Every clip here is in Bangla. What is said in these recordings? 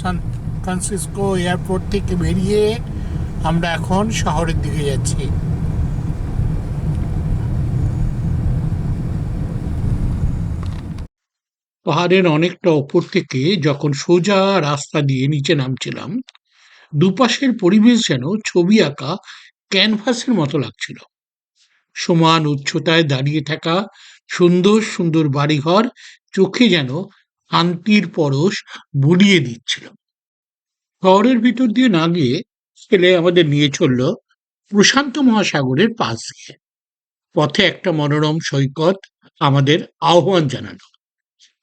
সান ফ্রান্সিসকো এয়ারপোর্ট থেকে বেরিয়ে আমরা এখন শহরের দিকে যাচ্ছি। পাহাড়ের অনেকটা ওপর থেকে যখন সোজা রাস্তা দিয়ে নিচে নামছিলাম, দুপাশের পরিবেশ যেন ছবি আঁকা ক্যানভাসের মতো লাগছিল। সমান উচ্চতায় দাঁড়িয়ে থাকা সুন্দর সুন্দর বাড়িঘর চোখে যেন শান্তির পরশ বুলিয়ে দিচ্ছিল। শহরের ভিতর দিয়ে না গিয়ে ছেলে আমাদের নিয়ে চলল প্রশান্ত মহাসাগরের পাশ দিয়ে। পথে একটা মনোরম সৈকত আমাদের আহ্বান জানালো।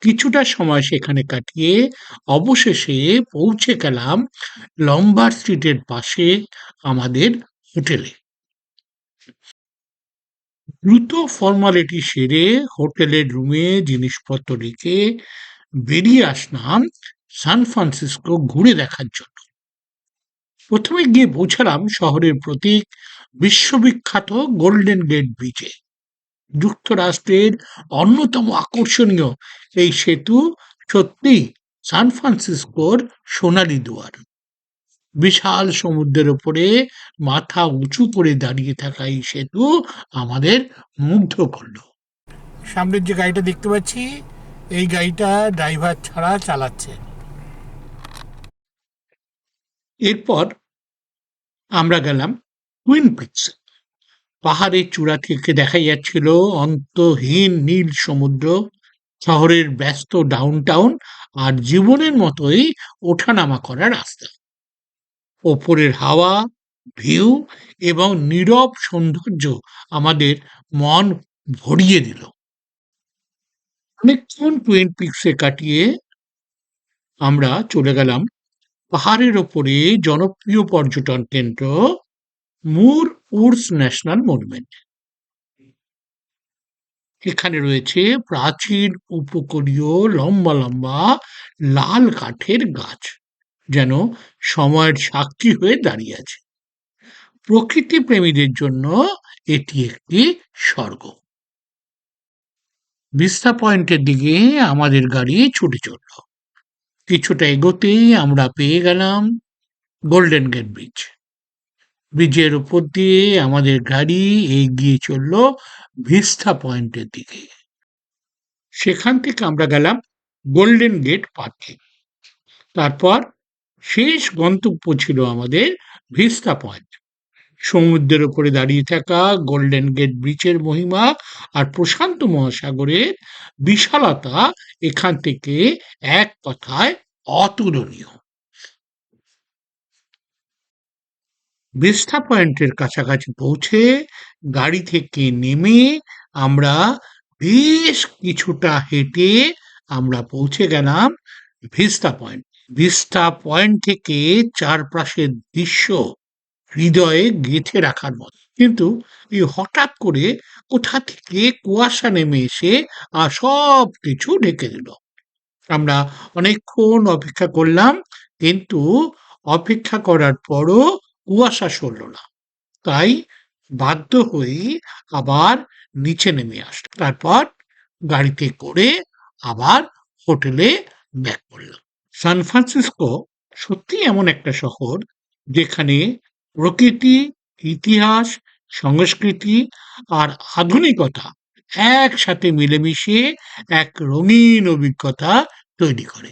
কিছুটা সময় সেখানে কাটিয়ে অবশেষে পৌঁছে গেলাম লম্বা স্ট্রিটের পাশে আমাদের হোটেলে। দ্রুত ফর্মালিটি সেরে হোটেলের রুমে জিনিসপত্র রেখে বেরিয়ে আসলাম সান ফ্রান্সিসকো ঘুরে দেখার জন্য। প্রথমে গিয়ে পৌঁছালাম শহরের প্রতীক বিশ্ববিখ্যাত গোল্ডেন গেট বিচে যুক্তরাষ্ট্রের অন্যতম আকর্ষণীয় এই সেতু সত্যি সান ফ্রান্সিসকোর সোনালি দুয়ার। বিশাল সমুদ্রের ওপরে মাথা উঁচু করে দাঁড়িয়ে থাকা এই সেতু আমাদের মুগ্ধ করল। সামনের যে গাড়িটা দেখতে পাচ্ছি এই গাড়িটা ড্রাইভার ছাড়া চালাচ্ছে। এরপর আমরা গেলাম টুইন পিকস পাহাড়ের চূড়া থেকে দেখা যাচ্ছিল অন্তহীন নীল সমুদ্র, শহরের ব্যস্ত ডাউনটাউন আর জীবনের মতোই ওঠানামা করা রাস্তা। ওপরের হাওয়া ভিউ এবং নীরব সৌন্দর্য আমাদের মন ভরিয়ে দিল। অনেকক্ষণ টুইন পিক্সে কাটিয়ে আমরা চলে গেলাম পাহাড়ের ওপরে জনপ্রিয় পর্যটন কেন্দ্র মুর উর্স ন্যাশনাল মনুমেন্ট। এখানে রয়েছে প্রাচীন উপকূলীয় লম্বা লম্বা লাল কাঠের গাছ যেন সময়ের সাক্ষী হয়ে দাঁড়িয়ে আছে। প্রকৃতি প্রেমীদের জন্য এটি একটি স্বর্গ। ভিস্তা পয়েন্টের দিকে আমাদের গাড়ি ছুটে চলল। কিছুটা এগোতেই আমরা পেয়ে গেলাম গোল্ডেন গেট ব্রিজ ব্রিজের উপর দিয়ে আমাদের গাড়ি এগিয়ে চলল ভিস্তা পয়েন্টের দিকে। সেখান থেকে আমরা গেলাম গোল্ডেন গেট পার্কে তারপর শেষ গন্তব্য ছিল আমাদের ভিস্তা পয়েন্ট। সমুদ্রের উপরে দাঁড়িয়ে থাকা গোল্ডেন গেট ব্রিজের মহিমা আর প্রশান্ত মহাসাগরের বিশালতা এখান থেকে এক কথায় অতুলনীয়। ভিস্তা পয়েন্টের কাছাকাছি পৌঁছে গাড়ি থেকে নেমে আমরা বেশ কিছুটা হেঁটে আমরা পৌঁছে গেলাম ভিস্তা পয়েন্ট ভিস্তা পয়েন্ট থেকে চারপাশের দৃশ্য হৃদয়ে গেঁথে রাখার মতো। কিন্তু এই হঠাৎ করে কোথা থেকে কুয়াশা নেমে এসে আর সব কিছু ঢেকে দিল। আমরা অনেকক্ষণ অপেক্ষা করলাম, কিন্তু অপেক্ষা করার পরও কুয়াশা সরল না। তাই বাধ্য হয়ে আবার নিচে নেমে আসলো তারপর গাড়িতে করে আবার হোটেলে ব্যাক করলাম। সান ফ্রান্সিসকো সত্যি এমন একটা শহর যেখানে প্রকৃতি ইতিহাস সংস্কৃতি আর আধুনিকতা একসাথে মিলেমিশে এক রঙিন অভিজ্ঞতা তৈরি করে।